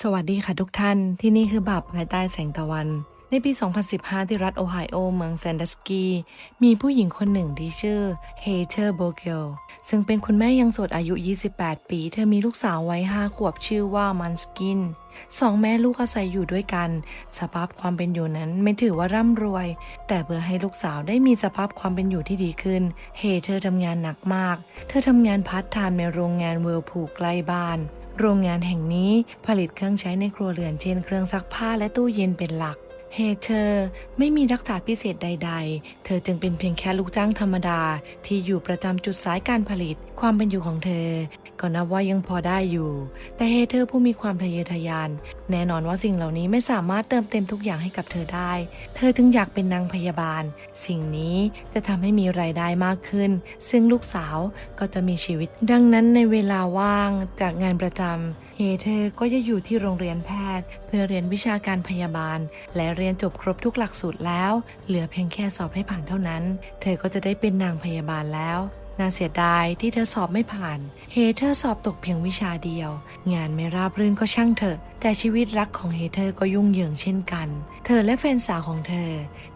สวัสดีค่ะทุกท่าน ที่นี่คือบับภายใต้แสงตะวัน ในปี 2015 ที่รัฐโอไฮโอ เมืองแซนดัสกี มีผู้หญิงคนหนึ่งที่ชื่อเฮเธอร์โบเกลซึ่งเป็นคุณแม่ยังโสดอายุ 28 ปี เธอมีลูกสาววัย5ขวบชื่อว่ามันสกินสองแม่ลูกอาศัยอยู่ด้วยกัน สภาพความเป็นอยู่นั้นไม่ถือว่าร่ำรวย แต่เพื่อให้ลูกสาวได้มีสภาพความเป็นอยู่ที่ดีขึ้น เฮเธอทำงานหนักมาก เธอทำงานพาร์ทไทม์ในโรงงานเวิร์พูใกล้บ้าน โรงงานแห่งนี้ผลิตเครื่องใช้ในครัวเรือนเช่น เครื่องซักผ้าและตู้เย็นเป็นหลัก เฮเธอไม่มีทักษะพิเศษใด ๆ เธอจึงเป็นเพียงแค่ลูกจ้างธรรมดา ที่อยู่ประจำจุดสายการผลิต ความเป็นอยู่ของเธอ ก็นับว่ายังพอได้อยู่ แต่เฮเธอผู้มีความทะเยอทะยาน แน่นอนว่าสิ่งเหล่านี้ไม่สามารถเติมเต็มทุกอย่างให้กับเธอได้ เธอจึงอยากเป็นนางพยาบาล สิ่งนี้จะทำให้มีรายได้มากขึ้น ซึ่งลูกสาวก็จะมีชีวิต ดังนั้นในเวลาว่างจากงานประจำ เฮเธอก็จะอยู่ที่โรงเรียนแพทย์ เพื่อเรียนวิชาการพยาบาล และเรียนจบครบทุกหลักสูตรแล้ว เหลือเพียงแค่สอบให้ผ่านเท่านั้น เธอก็จะได้เป็นนางพยาบาลแล้ว น่าเสียดายที่เธอสอบไม่ผ่าน เฮเธอสอบตกเพียงวิชาเดียว งานไม่ราบรื่นก็ช่างเถอะ แต่ชีวิตรักของเฮเธอก็ยุ่งเหยิงเช่นกัน เธอและแฟนสาวของเธอ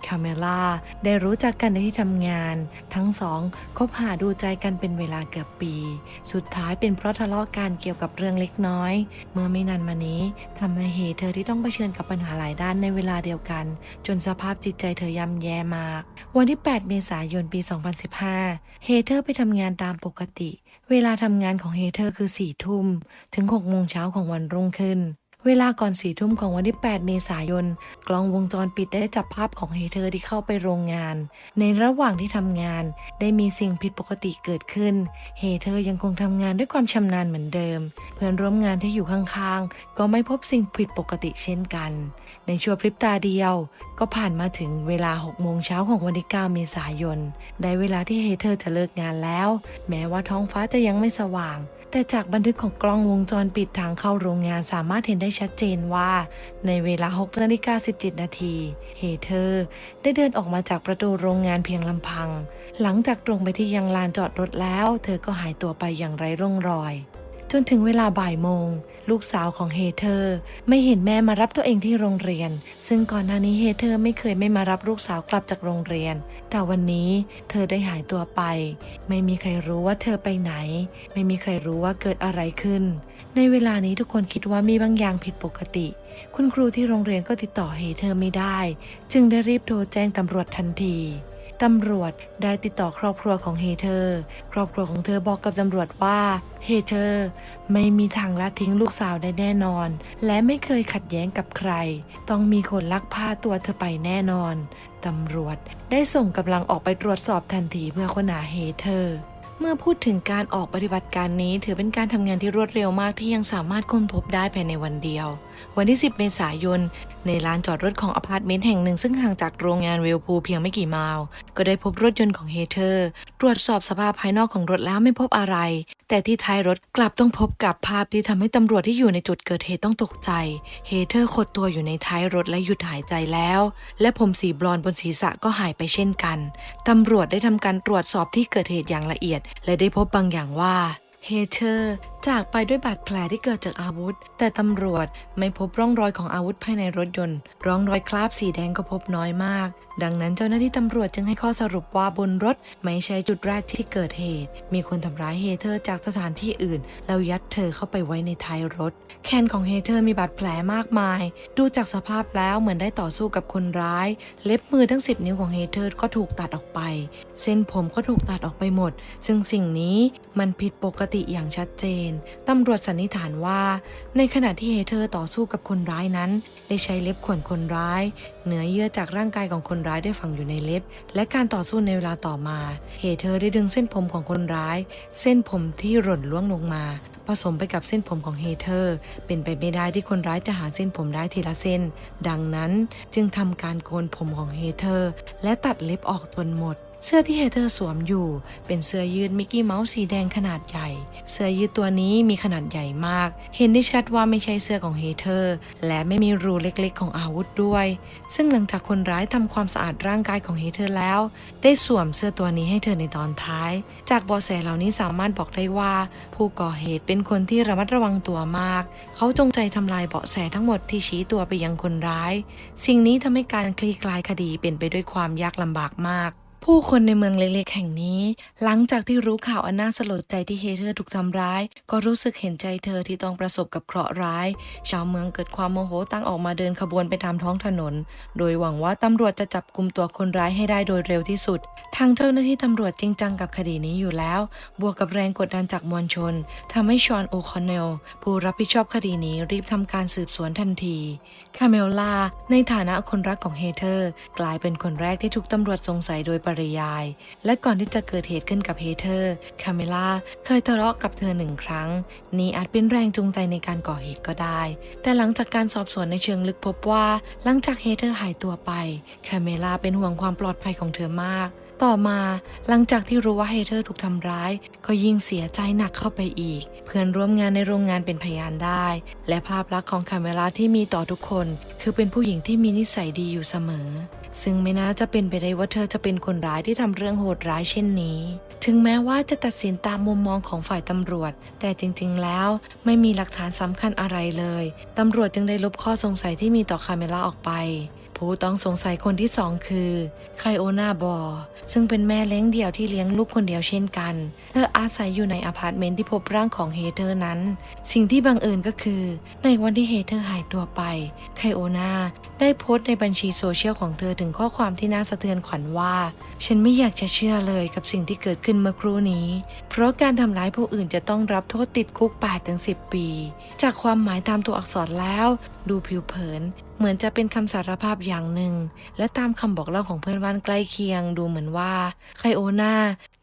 คาเมล่า ได้รู้จักกันในที่ทำงาน ทั้งสองคบหาดูใจกันเป็นเวลาเกือบปี สุดท้ายเป็นเพราะทะเลาะกันเกี่ยวกับเรื่องเล็กน้อย เมื่อไม่นานมานี้ทำให้เฮเธอที่ต้องเผชิญกับปัญหาหลายด้านในเวลาเดียวกัน จนสภาพจิตใจเธอย่ำแย่มาก วันที่ 8 เมษายนปี 2015 เฮเธอร์ไปทำงานตามปกติ เวลาทำงานของเฮเธอร์คือ4ทุ่มถึง6โมงเช้าของวันรุ่งขึ้น เวลาก่อนสี่ทุ่มของวันที่ 8 เมษายน กล้องวงจรปิดได้จับภาพของเฮเธอร์ที่เข้าไปโรงงาน ในระหว่างที่ทำงาน ได้มีสิ่งผิดปกติเกิดขึ้น เฮเธอร์ยังคงทำงานด้วยความชำนาญเหมือนเดิม เพื่อนร่วมงานที่อยู่ข้างๆ ก็ไม่พบสิ่งผิดปกติเช่นกัน ในชั่วพริบตาเดียว ก็ผ่านมาถึงเวลา 6 โมงเช้าของวันที่ 9 เมษายน ได้เวลาที่เฮเธอร์จะเลิกงานแล้ว แม้ว่าท้องฟ้าจะยังไม่สว่าง แต่จากบันทึกของกล้องวงจรปิดทางเข้าโรงงานสามารถเห็นได้ชัดเจนว่า ในเวลา6นาฬิกา17 นาทีเฮเธอร์ได้เดินออกมาจากประตูโรงงานเพียงลำพัง หลังจากตรงไปที่ยังลานจอดรถแล้ว เธอก็หายตัวไปอย่างไร้ร่องรอย จนถึงเวลาบ่ายโมง ลูกสาวของเฮเธอร์ไม่เห็นแม่มารับตัวเองที่โรงเรียน ซึ่งก่อนหน้านี้เฮเธอร์ไม่เคยไม่มารับลูกสาวกลับจากโรงเรียน แต่วันนี้เธอได้หายตัวไป ไม่มีใครรู้ว่าเธอไปไหน ไม่มีใครรู้ว่าเกิดอะไรขึ้น ในเวลานี้ทุกคนคิดว่ามีบางอย่างผิดปกติ คุณครูที่โรงเรียนก็ติดต่อเฮเธอร์ไม่ได้ จึงได้รีบโทรแจ้งตำรวจทันที ตำรวจได้ติดต่อครอบครัวของเฮเธอร์ ครอบครัวของเธอบอกกับตำรวจว่าเฮเธอร์ไม่มีทางละทิ้งลูกสาวได้แน่นอน และไม่เคยขัดแย้งกับใคร ต้องมีคนลักพาตัวเธอไปแน่นอน ตำรวจได้ส่งกำลังออกไปตรวจสอบทันทีเพื่อค้นหาเฮเธอร์เมื่อพูดถึงการออกปฏิบัติการนี้ ถือเป็นการทำงานที่รวดเร็วมากที่ยังสามารถค้นพบได้ภายในวันเดียววันที่ 10 เมษายน ในลานจอดรถของอพาร์ตเมนต์แห่งหนึ่งซึ่งห่างจากโรงงานเวลพูเพียงไม่กี่ไมล์ก็ได้พบรถยนต์ของเฮเธอร์ ตรวจสอบสภาพภายนอกของรถแล้วไม่พบอะไร แต่ที่ท้ายรถกลับต้องพบกับภาพที่ทำให้ตำรวจที่อยู่ในจุดเกิดเหตุต้องตกใจ เฮเธอร์ขดตัวอยู่ในท้ายรถและหยุดหายใจแล้ว และผมสีบลอนบนศีรษะก็หายไปเช่นกันตำรวจได้ทำการตรวจสอบที่เกิดเหตุอย่างละเอียด และได้พบบางอย่างว่าเฮเธอร์ จากไปด้วยบาดแผลที่เกิดจากอาวุธ แต่ตำรวจไม่พบร่องรอยของอาวุธภายในรถยนต์ ร่องรอยคราบสีแดงก็พบน้อยมาก ดังนั้นเจ้าหน้าที่ตำรวจจึงให้ข้อสรุปว่าบนรถไม่ใช่จุดแรกที่เกิดเหตุ มีคนทำร้ายเฮเธอร์จากสถานที่อื่น แล้วยัดเธอเข้าไปไว้ในท้ายรถ แขนของเฮเธอร์มีบาดแผลมากมาย ดูจากสภาพแล้วเหมือนได้ต่อสู้กับคนร้าย เล็บมือทั้ง 10 นิ้วของเฮเธอร์ก็ถูกตัดออกไป เส้นผมก็ถูกตัดออกไปหมด ซึ่งสิ่งนี้มันผิดปกติอย่างชัดเจนตำรวจสันนิษฐานว่า ในขณะที่เฮเธอร์ต่อสู้กับคนร้ายนั้น ได้ใช้เล็บข่วนคนร้ายเนื้อเยื่อจากร่างกายของคนร้ายได้ฝังอยู่ในเล็บ และการต่อสู้ในเวลาต่อมาเฮเธอร์ได้ดึงเส้นผมของคนร้าย เส้นผมที่หล่นล่วงลงมา ผสมไปกับเส้นผมของเฮเธอร์ เป็นไปไม่ได้ที่คนร้ายจะหาเส้นผมได้ทีละเส้น ดังนั้นจึงทำการโกนผมของเฮเธอร์ และตัดเล็บออกจนหมด เสื้อที่เฮเธอร์สวมอยู่ เป็นเสื้อยืดมิกกี้เมาส์สีแดงขนาดใหญ่ เสื้อยืดตัวนี้มีขนาดใหญ่มาก เห็นได้ชัดว่าไม่ใช่เสื้อของเฮเธอร์ และไม่มีรูเล็กๆ ของอาวุธด้วย ซึ่งหลังจากคนร้ายทำความสะอาดร่างกายของเฮเธอร์แล้ว ได้สวมเสื้อตัวนี้ให้เธอในตอนท้าย จากเบาะแสเหล่านี้สามารถบอกได้ว่า ผู้ก่อเหตุเป็นคนที่ระมัดระวังตัวมาก เขาจงใจทำลายเบาะแสทั้งหมดที่ชี้ตัวไปยังคนร้าย สิ่งนี้ทำให้การคลี่คลายคดีเป็นไปด้วยความยากลำบากมาก ผู้คนในเมืองเล็กๆแห่งนี้ หลังจากที่รู้ข่าวอันน่าสลดใจที่เฮเธอร์ถูกทำร้าย ก็รู้สึกเห็นใจเธอที่ต้องประสบกับเคราะห์ร้าย ชาวเมืองเกิดความโมโหตั้งออกมาเดินขบวนไปตามท้องถนน โดยหวังว่าตำรวจจะจับกลุ่มตัวคนร้ายให้ได้โดยเร็วที่สุด ทางเจ้าหน้าที่ตำรวจจริงจังกับคดีนี้อยู่แล้ว บวกกับแรงกดดันจากมวลชนทำให้ชอนโอคอนเนลผู้รับผิดชอบคดีนี้รีบทำการสืบสวนทันทีคาเมลลาในฐานะคนรักของเฮเธอร์กลายเป็นคนแรกที่ถูกตำรวจสงสัยโดยปริยาย และก่อนที่จะเกิดเหตุขึ้นกับเฮเธอร์คาเมล่าเคยทะเลาะกับเธอหนึ่งครั้ง นี่อาจเป็นแรงจูงใจในการก่อเหตุก็ได้ แต่หลังจากการสอบสวนในเชิงลึกพบว่า หลังจากเฮเธอร์หายตัวไปคาเมล่าเป็นห่วงความปลอดภัยของเธอมากต่อมาหลังจากที่รู้ว่าเฮเธอร์ถูกทำร้าย ก็ยิ่งเสียใจหนักเข้าไปอีก เพื่อนร่วมงานในโรงงานเป็นพยานได้ และภาพลักษณ์ของคาเมล่าที่มีต่อทุกคน คือเป็นผู้หญิงที่มีนิสัยดีอยู่เสมอ ซึ่งไม่น่าจะเป็นไปได้ว่าเธอจะเป็นคนร้ายที่ทำเรื่องโหดร้ายเช่นนี้ ถึงแม้ว่าจะตัดสินตามมุมมองของฝ่ายตำรวจ แต่จริงๆแล้วไม่มีหลักฐานสำคัญอะไรเลยตำรวจจึงได้ลบข้อสงสัยที่มีต่อคาเมล่าออกไป ผู้ต้องสงสัยคนที่สองคือไคโอนาบอซึ่งเป็นแม่เลี้ยงเดี่ยวที่เลี้ยงลูกคนเดียวเช่นกัน เธออาศัยอยู่ในอพาร์ตเมนต์ที่พบร่างของเฮเธอร์นั้น สิ่งที่บังเอิญก็คือ ในวันที่เฮเธอร์หายตัวไป ไคโอนาได้โพสต์ในบัญชีโซเชียลของเธอถึงข้อความที่น่าสะเทือนขวัญว่า ฉันไม่อยากจะเชื่อเลยกับสิ่งที่เกิดขึ้นเมื่อครู่นี้ เพราะการทำร้ายผู้อื่นจะต้องรับโทษติดคุก8-10 ปี จากความหมายตามตัวอักษรแล้ว ดูผิวเผิน เหมือนจะเป็นคำสารภาพอย่างหนึ่ง และตามคำบอกเล่าของเพื่อนบ้านใกล้เคียง ดูเหมือนว่าไคโอนา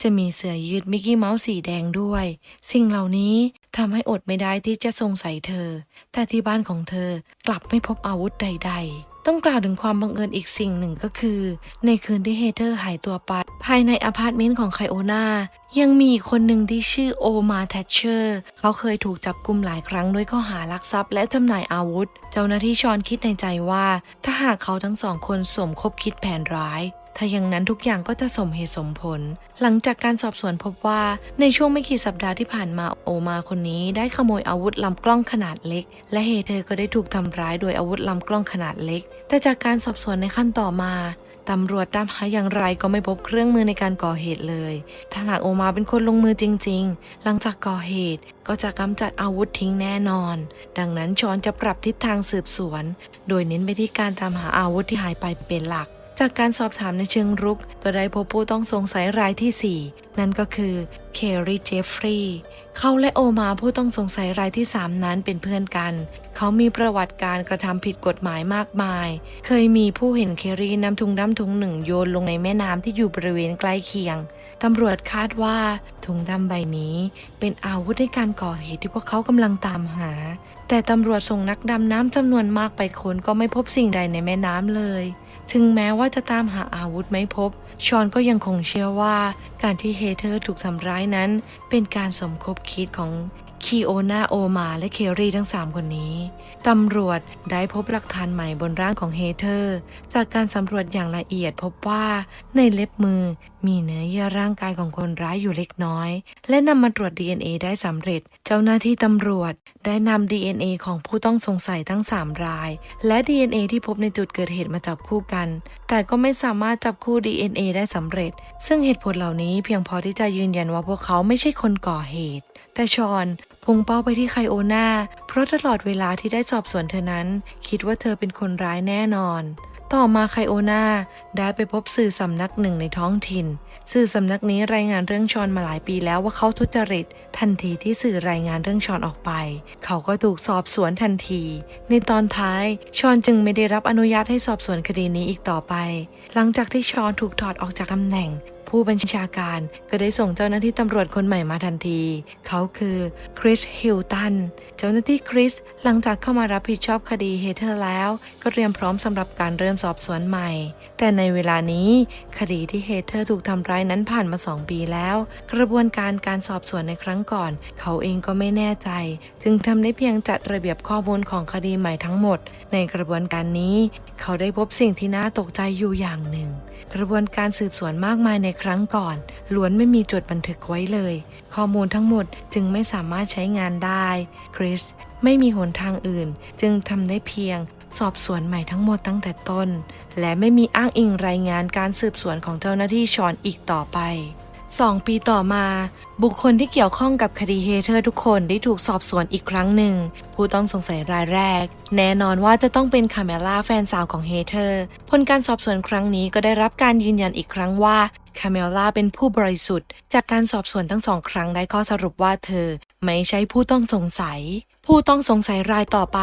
จะมีเสื้อยืดมิกกี้เมาส์สีแดงด้วย สิ่งเหล่านี้ทำให้อดไม่ได้ที่จะสงสัยเธอ แต่ที่บ้านของเธอกลับไม่พบอาวุธใด ๆ ต้องกล่าวถึงความบังเอิญอีกสิ่งหนึ่งก็คือ ในคืนที่เฮเธอร์หายตัวไป ภายในอพาร์ตเมนต์ของไคโอนายังมีคนหนึ่งที่ชื่อโอมาแทชเชอร์ เขาเคยถูกจับกุมหลายครั้งด้วยข้อหาลักทรัพย์และจำหน่ายอาวุธ เจ้าหน้าที่ชอนคิดในใจว่า ถ้าหากเขาทั้งสองคนสมคบคิดแผนร้าย ถ้าอย่างนั้นทุกอย่างก็จะสมเหตุสมผล หลังจากการสอบสวนพบว่าในช่วงไม่กี่สัปดาห์ที่ผ่านมาโอมาคนนี้ได้ขโมยอาวุธลำกล้องขนาดเล็ก และเฮเธอก็ได้ถูกทำร้ายโดยอาวุธลำกล้องขนาดเล็ก แต่จากการสอบสวนในขั้นต่อมาตำรวจตามหาอย่างไรก็ไม่พบเครื่องมือในการก่อเหตุเลย ถ้าหากโอมาเป็นคนลงมือจริง ๆ หลังจากก่อเหตุก็จะกำจัดอาวุธทิ้งแน่นอน ดังนั้นชอนจะปรับทิศทางสืบสวน โดยเน้นไปที่การตามหาอาวุธที่หายไปเป็นหลัก จากการสอบถามในเชิงรุก ก็ได้พบผู้ต้องสงสัยรายที่ 4 นั่นก็คือเคอรีเจฟฟรีย์เขาและโอมาผู้ต้องสงสัยรายที่ 3 นั้นเป็นเพื่อนกัน เขามีประวัติการกระทำผิดกฎหมายมากมาย เคยมีผู้เห็นเคอรีนำถุงดำถุงหนึ่งโยนลงในแม่น้ำที่อยู่บริเวณใกล้เคียงตำรวจคาดว่าถุงดำใบนี้เป็นอาวุธในการก่อเหตุที่พวกเขากำลังตามหา แต่ตำรวจส่งนักดำน้ำจำนวนมากไปค้นก็ไม่พบสิ่งใดในแม่น้ำเลย ถึงแม้ว่าจะตามหาอาวุธไม่พบ ชอนก็ยังคงเชื่อว่า การที่เฮเธอร์ถูกทำร้ายนั้น เป็นการสมคบคิดของ คีโอนาโอมาและเคอรีทั้ง 3 คนนี้ ตำรวจได้พบหลักฐานใหม่บนร่างของเฮเธอร์ จากการสำรวจอย่างละเอียดพบว่าในเล็บมือมีเนื้อเยื่อร่างกายของคนร้ายอยู่เล็กน้อย และนำมาตรวจ DNA ได้สำเร็จ เจ้าหน้าที่ตำรวจได้นำ DNA ของผู้ต้องสงสัยทั้ง 3 ราย และ DNA ที่พบในจุดเกิดเหตุมาจับคู่กัน แต่ก็ไม่สามารถจับคู่ DNA ได้สำเร็จ ซึ่งเหตุผลเหล่านี้เพียงพอที่จะยืนยันว่าพวกเขาไม่ใช่คนก่อเหตุ แต่ชอน พุ่งเป้าไปที่ไคโอนาเพราะตลอดเวลาที่ได้สอบสวนเธอนั้น คิดว่าเธอเป็นคนร้ายแน่นอน ต่อมาไคโอนาได้ไปพบสื่อสำนักหนึ่งในท้องถิ่น สื่อสำนักนี้รายงานเรื่องชอนมาหลายปีแล้วว่าเขาทุจริต ทันทีที่สื่อรายงานเรื่องชอนออกไป เขาก็ถูกสอบสวนทันที ในตอนท้ายชอนจึงไม่ได้รับอนุญาตให้สอบสวนคดีนี้อีกต่อไป หลังจากที่ชอนถูกถอดออกจากตำแหน่ง ผู้บัญชาการก็ได้ส่งเจ้าหน้าที่ตำรวจคนใหม่มาทันที เขาคือคริสฮิลตัน เจ้าหน้าที่คริสหลังจากเข้ามารับผิดชอบคดีเฮเธอร์แล้ว ก็เตรียมพร้อมสำหรับการเริ่มสอบสวนใหม่ แต่ในเวลานี้คดีที่เฮเธอร์ถูกทำร้ายนั้นผ่านมา 2 ปีแล้ว กระบวนการการสอบสวนในครั้งก่อน เขาเองก็ไม่แน่ใจ จึงทำได้เพียงจัดระเบียบข้อมูลของคดีใหม่ทั้งหมด ในกระบวนการนี้ เขาได้พบสิ่งที่น่าตกใจอยู่อย่างหนึ่ง กระบวนการสืบสวนมากมายในครั้งก่อน ล้วนไม่มีจดบันทึกไว้เลย ข้อมูลทั้งหมดจึงไม่สามารถใช้งานได้ คริสไม่มีหนทางอื่น จึงทำได้เพียงสอบสวนใหม่ทั้งหมดตั้งแต่ต้น และไม่มีอ้างอิงรายงานการสืบสวนของเจ้าหน้าที่ชอนอีกต่อไป สองปีต่อมา บุคคลที่เกี่ยวข้องกับคดีเฮเธอร์ทุกคนได้ถูกสอบสวนอีกครั้งหนึ่ง ผู้ต้องสงสัยรายแรก แน่นอนว่าจะต้องเป็นคาเมล่าแฟนสาวของเฮเธอร์ ผลการสอบสวนครั้งนี้ก็ได้รับการยืนยันอีกครั้งว่าคาเมล่าเป็นผู้บริสุทธิ์ จากการสอบสวนทั้งสองครั้งได้ข้อสรุปว่าเธอไม่ใช่ผู้ต้องสงสัย ผู้ต้องสงสัยรายต่อไป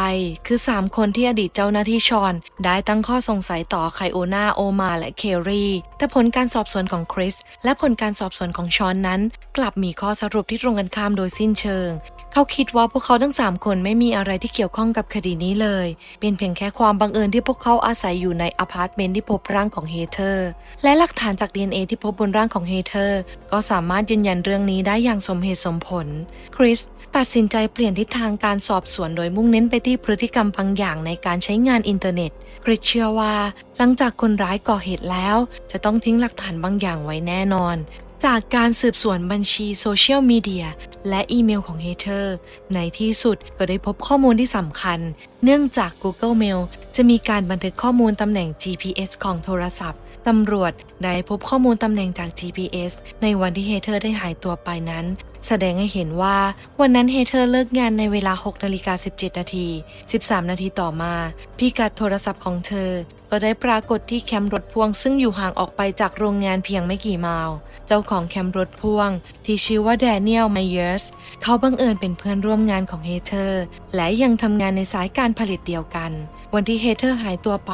คือ 3 คนที่อดีตเจ้าหน้าที่ชอน ได้ตั้งข้อสงสัยต่อไคโอนาโอมาและเครีแต่ผลการสอบสวนของคริสและผลการสอบสวนของชอนนั้น กลับมีข้อสรุปที่ตรงกันข้ามโดยสิ้นเชิง เขาคิดว่าพวกเขาทั้ง 3 คนไม่มีอะไรที่เกี่ยวข้องกับคดีนี้เลย เป็นเพียงแค่ความบังเอิญที่พวกเขาอาศัยอยู่ในอพาร์ตเมนต์ที่พบร่างของเฮเธอร์ และหลักฐานจาก DNA ที่พบบนร่างของเฮเธอร์ ก็สามารถยืนยันเรื่องนี้ได้อย่างสมเหตุสมผล คริสตัดสินใจเปลี่ยนทิศทางการสอบสวนโดยมุ่งเน้นไปที่พฤติกรรมบางอย่างในการใช้งานอินเทอร์เน็ตกริชเชื่อว่า หลังจากคนร้ายก่อเหตุแล้ว จะต้องทิ้งหลักฐานบางอย่างไว้แน่นอน จากการสืบสวนบัญชีโซเชียลมีเดียและอีเมลของเฮเธอร์ในที่สุดก็ได้พบข้อมูลที่สำคัญ เนื่องจาก Google Mail จะมีการบันทึกข้อมูลตำแหน่ง GPS ของโทรศัพท์ ตำรวจได้พบข้อมูลตำแหน่งจาก GPS ในวันที่เฮเธอร์ได้หายตัวไปนั้น แสดงให้เห็นว่าวันนั้นเฮเธอร์เลิกงานในเวลา6นาฬิกา17 นาที 13 นาทีต่อมา พิกัดโทรศัพท์ของเธอ ก็ได้ปรากฏที่แคมป์รถพ่วงซึ่งอยู่ห่างออกไปจากโรงงานเพียงไม่กี่ไมล์เจ้าของแคมป์รถพ่วง ที่ชื่อว่าแดเนียลไมเยอร์สเขาบังเอิญเป็นเพื่อนร่วมงานของเฮเธอร์และยังทำงานในสายการผลิตเดียวกัน วันที่เฮเธอร์หายตัวไป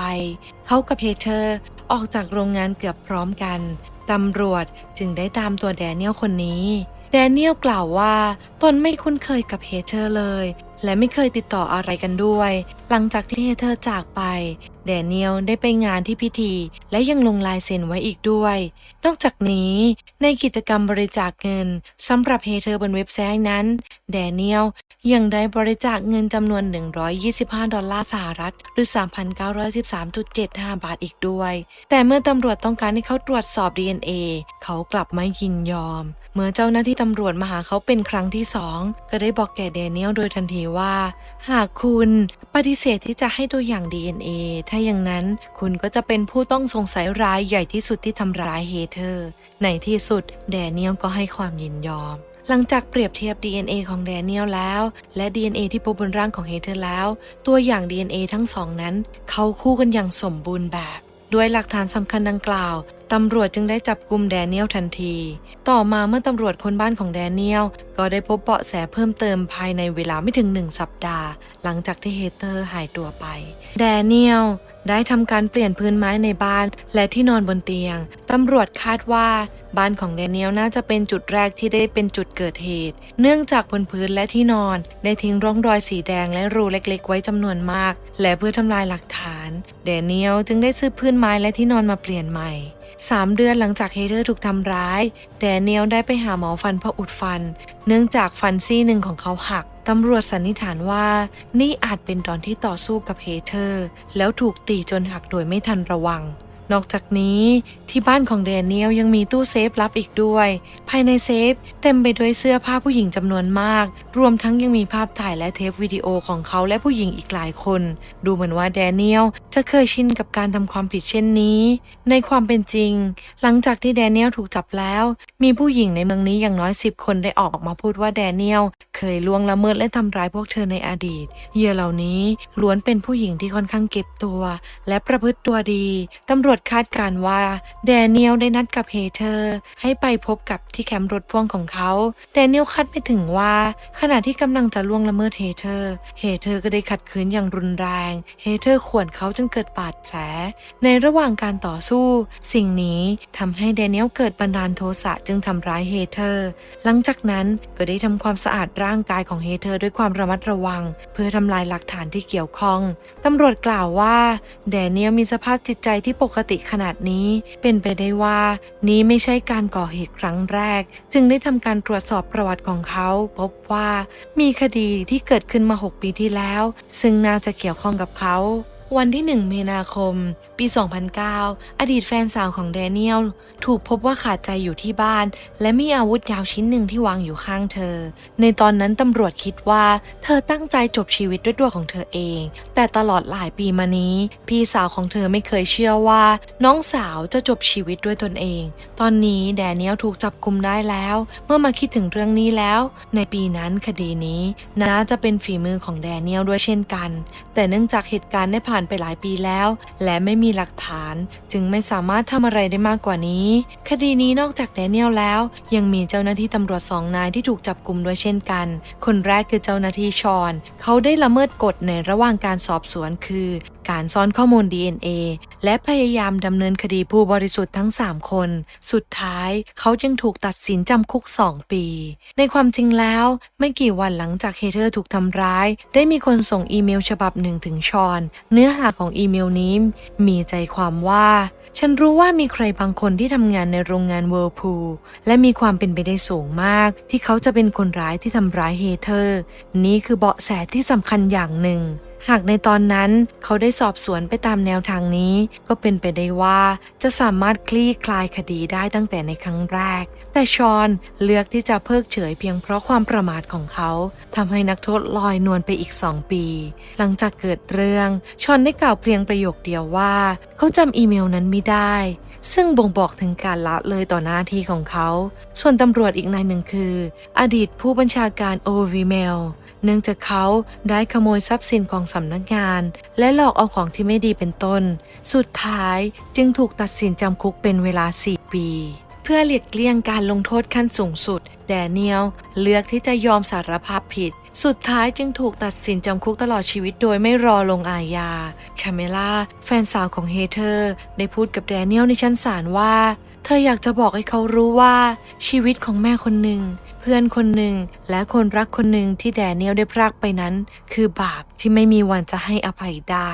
เขากับเฮเธอร์ออกจากโรงงานเกือบพร้อมกัน ตำรวจจึงได้ตามตัวแดเนียลคนนี้ แดเนียลกล่าวว่าตนไม่คุ้นเคยกับเฮเธอร์เลย และไม่เคยติดต่ออะไรกันด้วย หลังจากที่เฮเธอร์จากไป แดเนียลได้ไปงานที่พิธี และยังลงลายเซ็นไว้อีกด้วย นอกจากนี้ในกิจกรรมบริจาคเงินสำหรับเฮเธอร์บนเว็บไซต์นั้น แดเนียลยังได้บริจาคเงินจำนวน 125 ดอลลาร์สหรัฐ หรือ 3,913.75 บาทอีกด้วย แต่เมื่อตำรวจต้องการให้เขาตรวจสอบ DNA เขากลับไม่ยินยอม เมื่อเจ้าหน้าที่ตำรวจมาหาเขาเป็นครั้งที่สองก็ได้บอกแก่แดเนียลโดยทันทีว่า หากคุณปฏิเสธที่จะให้ตัวอย่าง DNA ถ้าอย่างนั้นคุณก็จะเป็นผู้ต้องสงสัยรายใหญ่ที่สุดที่ทำร้ายเฮเธอร์ ในที่สุดแดเนียลก็ให้ความยินยอมหลังจากเปรียบเทียบ DNA ของแดเนียลแล้ว และ DNA ที่พบบนร่างของเฮเธอร์แล้ว ตัวอย่าง DNA ทั้งสองนั้น เข้าคู่กันอย่างสมบูรณ์แบบ ด้วยหลักฐานสำคัญดังกล่าวตำรวจจึงได้จับกลุ่มแดเนียลทันที ต่อมาเมื่อตำรวจคนบ้านของแดเนียล ก็ได้พบเบาะแสเพิ่มเติมภายในเวลาไม่ถึงหนึ่งสัปดาห์ หลังจากที่เฮเตอร์หายตัวไป แดเนียลได้ทำการเปลี่ยนพื้นไม้ในบ้านและที่นอนบนเตียง ตำรวจคาดว่าบ้านของแดเนียลน่าจะเป็นจุดแรกที่ได้เป็นจุดเกิดเหตุ เนื่องจากบนพื้นและที่นอน ได้ทิ้งร่องรอยสีแดงและรูเล็กๆ ไว้จำนวนมาก และเพื่อทำลายหลักฐาน แดเนียลจึงได้ซื้อพื้นไม้และที่นอนมาเปลี่ยนใหม่ สามเดือนหลังจากเฮเธอร์ถูกทำร้าย แดเนียลได้ไปหาหมอฟันเพื่ออุดฟัน เนื่องจากฟันซี่หนึ่งของเขาหัก ตำรวจสันนิษฐานว่า นี่อาจเป็นตอนที่ต่อสู้กับเฮเธอร์ แล้วถูกตีจนหักโดยไม่ทันระวัง นอกจากนี้ที่บ้านของแดเนียลยังมีตู้เซฟลับอีกด้วย ภายในเซฟเต็มไปด้วยเสื้อผ้าผู้หญิงจำนวนมาก รวมทั้งยังมีภาพถ่ายและเทปวิดีโอของเขาและผู้หญิงอีกหลายคน ดูเหมือนว่าแดเนียลจะเคยชินกับการทำความผิดเช่นนี้ ในความเป็นจริง หลังจากที่แดเนียลถูกจับแล้ว มีผู้หญิงในเมืองนี้อย่างน้อย10คนได้ออกมาพูดว่าแดเนียลเคยล่วงละเมิดและทำร้ายพวกเธอในอดีตเหยื่อเหล่านี้ล้วนเป็นผู้หญิงที่ค่อนข้างเก็บตัว และประพฤติตัวดีตำรวจคาดการ์ว่าแดเนียลได้นัดกับเฮเธอร์ให้ไปพบกับที่แคมป์รถพ่วงของเขา แดเนียลคาดไม่ถึงว่า ขณะที่กำลังจะล่วงละเมิดเฮเธอร์ เฮเธอร์ก็ได้ขัดขืนอย่างรุนแรง เฮเธอร์ข่วนเขาจนเกิดบาดแผล ในระหว่างการต่อสู้ สิ่งนี้ทำให้แดเนียลเกิดบันดาลโทสะจึงทำร้ายเฮเธอร์ หลังจากนั้นก็ได้ทำความสะอาดร่างกายของเฮเธอร์ด้วยความระมัดระวัง เพื่อทำลายหลักฐานที่เกี่ยวข้องตำรวจกล่าวว่า แดเนียลมีสภาพจิตใจที่ปกติขนาดนี้ เป็นไปได้ว่า นี้ไม่ใช่การก่อเหตุครั้งแรก จึงได้ทำการตรวจสอบประวัติของเขา พบว่ามีคดีที่เกิดขึ้นมา 6 ปีที่แล้ว ซึ่งน่าจะเกี่ยวข้องกับเขา วันที่ 1 มีนาคม ปี 2009 อดีตแฟนสาวของแดเนียล ถูกพบว่าขาดใจอยู่ที่บ้าน และมีอาวุธยาวชิ้นหนึ่งที่วางอยู่ข้างเธอ ในตอนนั้นตำรวจคิดว่า เธอตั้งใจจบชีวิตด้วยตัวของเธอเอง แต่ตลอดหลายปีมานี้ พี่สาวของเธอไม่เคยเชื่อว่า น้องสาวจะจบชีวิตด้วยตนเอง ตอนนี้แดเนียลถูกจับกุมได้แล้ว เมื่อมาคิดถึงเรื่องนี้แล้ว ในปีนั้นคดีนี้น่าจะเป็นฝีมือของแดเนียลด้วยเช่นกัน แต่เนื่องจากเหตุการณ์ได้ผ่าน่านไปหลายปีแล้ว และไม่มีหลักฐาน จึงไม่สามารถทำอะไรได้มากกว่านี้ คดีนี้นอกจากแดเนียลแล้ว ยังมีเจ้าหน้าที่ตำรวจสองนายที่ถูกจับกลุ่มด้วยเช่นกัน คนแรกคือเจ้าหน้าที่ชอน เขาได้ละเมิดกฎในระหว่างการสอบสวนคือ การซ่อนข้อมูล DNA และพยายามดำเนินคดีผู้บริสุทธิ์ทั้ง 3 คน สุดท้ายเขาจึงถูกตัดสินจำคุก 2 ปี ในความจริงแล้ว ไม่กี่วันหลังจากเฮเธอร์ถูกทำร้าย ได้มีคนส่งอีเมลฉบับหนึ่งถึงชอนเนื้อหาของอีเมลนี้มีใจความว่า ฉันรู้ว่ามีใครบางคนที่ทำงานในโรงงานเวิร์พูลและมีความเป็นไปได้สูงมาก ที่เขาจะเป็นคนร้ายที่ทำร้ายเฮเธอร์ นี่คือเบาะแสที่สำคัญอย่างหนึ่ง หากในตอนนั้นเขาได้สอบสวนไปตามแนวทางนี้ ก็เป็นไปได้ว่าจะสามารถคลี่คลายคดีได้ตั้งแต่ในครั้งแรก แต่ชอนเลือกที่จะเพิกเฉยเพียงเพราะความประมาทของเขาทำให้นักโทษลอยนวลไปอีกสองปี หลังจากเกิดเรื่องชอนได้กล่าวเพียงประโยคเดียวว่า เขาจำอีเมลนั้นไม่ได้ซึ่งบ่งบอกถึงการละเลยต่อหน้าที่ของเขา ส่วนตำรวจอีกนายหนึ่งคือ อดีตผู้บัญชาการโอวีเมล เนื่องจากเขาได้ขโมยทรัพย์สินของสำนักงาน และหลอกเอาของที่ไม่ดีเป็นต้น สุดท้ายจึงถูกตัดสินจำคุกเป็นเวลา 4 ปี เพื่อหลีกเลี่ยงการลงโทษขั้นสูงสุด แดเนียลเลือกที่จะยอมสารภาพผิด สุดท้ายจึงถูกตัดสินจำคุกตลอดชีวิตโดยไม่รอลงอาญาคาเมล่าแฟนสาวของเฮเธอร์ ได้พูดกับแดเนียลในชั้นศาลว่า เธออยากจะบอกให้เขารู้ว่าชีวิตของแม่คนหนึ่ง เพื่อนคนหนึ่งและคนรักคนหนึ่งที่แดเนียลได้พรากไปนั้น คือบาปที่ไม่มีวันจะให้อภัยได้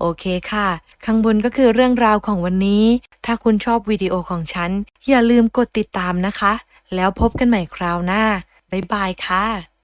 โอเคค่ะ ข้างบนก็คือเรื่องราวของวันนี้ ถ้าคุณชอบวิดีโอของฉัน อย่าลืมกดติดตามนะคะ แล้วพบกันใหม่คราวหน้า บ๊ายบายค่ะ